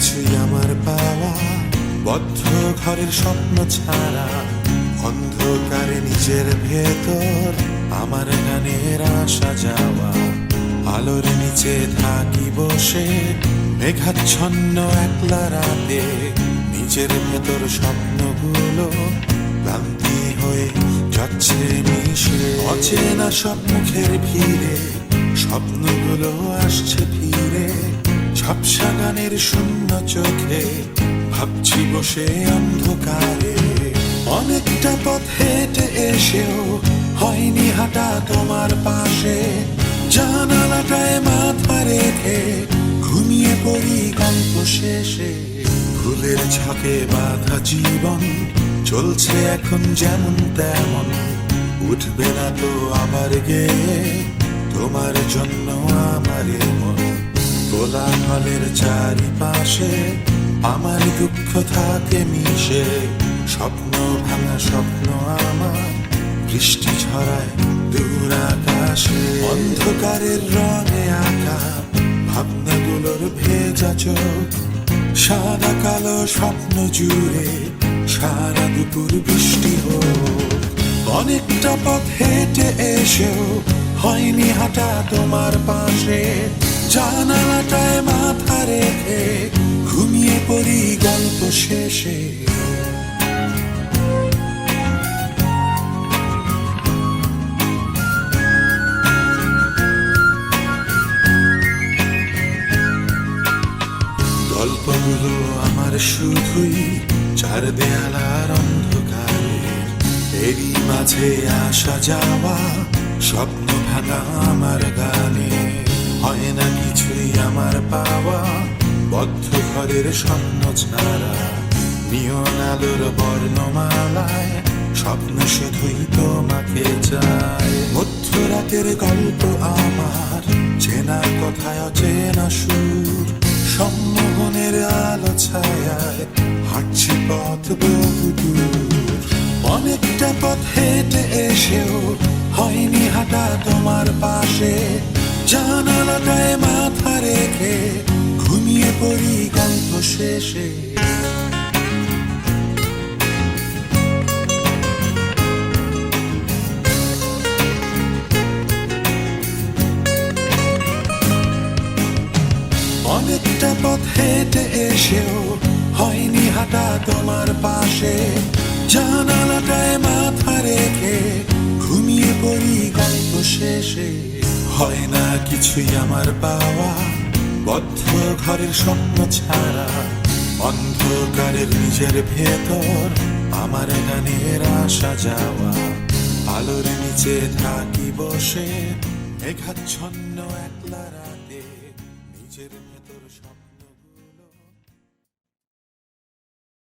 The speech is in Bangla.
কিছুই আমার পাওয়া বদ্ধ ঘরের স্বপ্ন ছাড়া, অন্ধকারে নিজের ভেতর আমার গানের আসা যাওয়া। আলোর নিচে থাকি বসে, মেঘাচ্ছন্ন একলা রাতে। নিজের ভেতর স্বপ্নগুলো ক্লান্তি হয়ে যাচ্ছে মিশে। অচেনা সব মুখের ভিড়ে, স্বপ্নগুলো আসছে ফিরে। ঝাপসা গানের শূন্য চোখে ভাবছি বসে অন্ধকারে। অনেকটা পথ হেঁটে এসেও হয়নি হাঁটা তোমার পাশে। জানালাটায় মাথা রেখে ঘুমিয়ে পড়ি গল্প শেষে। ফুলের ছকে বাধা জীবন চলছে এখন যেমন তেমন। উঠবে না তো আবার গে, তোমার জন্য আমার মন। কোলাহলের চারিপাশে আমার দুঃখ থাকে মিশে। স্বপ্ন ভাঙা স্বপ্ন আমার, বৃষ্টি ছড়ায় দূর আকাশে। অন্ধকারের রঙে আঁকা ভাবনাগুলোর ভেজা চোখ। সাদা কালো স্বপ্ন জুড়ে সারা দুপুর বৃষ্টি হোক। অনেকটা পথ হেঁটে এসেও হয়নি হাঁটা তোমার পাশে। জানালাটায় মাথা রেখে ঘুমিয়ে পড়ি গল্প শেষে। গল্পগুলো আমার শুধুই চার দেয়ালার অন্ধকারে এরই মাঝে আসা যাওয়া, স্বপ্ন ভাঙা আমার গানে বদ্ধ স্বপ্ন ছাড়া নিয়ন আলোর বর্ণমালায় স্বপ্ন শুধুই তোমাকে চায়। মধ্যরাতের গল্প আমার, চেনা কথায় অচেনা সুর, সম্মোহনের আলো ছায়ায় হাঁটছি পথ বহু দূর। অনেকটা পথ হেঁটে এসেও হয়নি হাঁটা তোমার পাশে, জানালাটায় মাথা রেখে পড়ি গল্প শেষে। অনেকটা পথ হেঁটে এসেও হয়নি হাঁটা তোমার পাশে। জানালাটায় মাথা রেখে ঘুমিয়ে পড়ি গল্প শেষে। হয় না কিছুই আমার পাওয়া। বদ্ধ ঘরের স্বপ্ন ছাড়া, অন্ধকারের নিজের ভেতর আমার গানের আসা যাওয়া। আলোর নিচে থাকি বসে, মেঘাচ্ছন্ন একলা রাতে, নিজের ভেতর স্বপ্ন